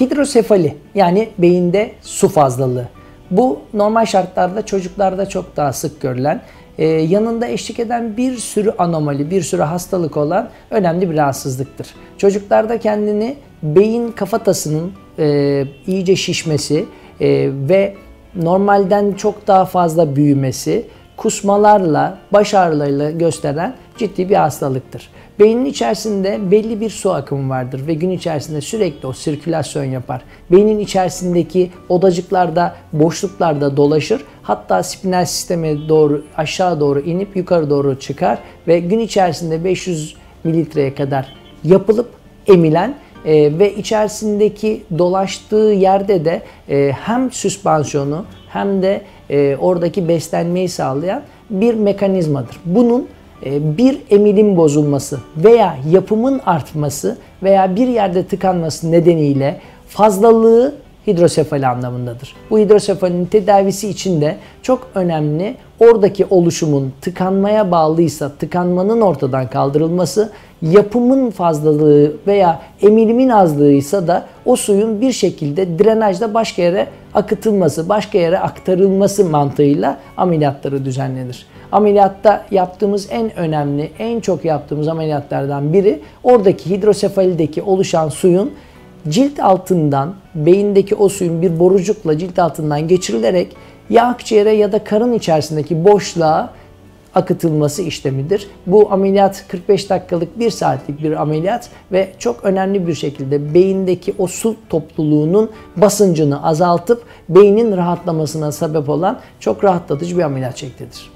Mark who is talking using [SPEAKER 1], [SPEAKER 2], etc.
[SPEAKER 1] Hidrosefali yani beyinde su fazlalığı. Bu normal şartlarda çocuklarda çok daha sık görülen, e, yanında eşlik eden bir sürü anomali, bir sürü hastalık olan önemli bir rahatsızlıktır. Çocuklarda kendini beyin kafatasının e, iyice şişmesi e, ve normalden çok daha fazla büyümesi, kusmalarla, baş ağrılarıyla gösteren ciddi bir hastalıktır. Beynin içerisinde belli bir su akımı vardır ve gün içerisinde sürekli o sirkülasyon yapar. Beynin içerisindeki odacıklarda, boşluklarda dolaşır. Hatta spinal sisteme doğru aşağı doğru inip yukarı doğru çıkar ve gün içerisinde 500 mililitreye kadar yapılıp emilen e, ve içerisindeki dolaştığı yerde de e, hem süspansiyonu hem de e, oradaki beslenmeyi sağlayan bir mekanizmadır. Bunun bir emilim bozulması veya yapımın artması veya bir yerde tıkanması nedeniyle fazlalığı hidrosefali anlamındadır. Bu hidrosefalinin tedavisi için de çok önemli oradaki oluşumun tıkanmaya bağlıysa tıkanmanın ortadan kaldırılması, yapımın fazlalığı veya emilimin azlığıysa da o suyun bir şekilde drenajda başka yere akıtılması, başka yere aktarılması mantığıyla ameliyatları düzenlenir. Ameliyatta yaptığımız en önemli, en çok yaptığımız ameliyatlardan biri oradaki hidrosefalideki oluşan suyun cilt altından beyindeki o suyun bir borucukla cilt altından geçirilerek ya akciğere ya da karın içerisindeki boşluğa akıtılması işlemidir. Bu ameliyat 45 dakikalık 1 saatlik bir ameliyat ve çok önemli bir şekilde beyindeki o su topluluğunun basıncını azaltıp beynin rahatlamasına sebep olan çok rahatlatıcı bir ameliyat şeklidir.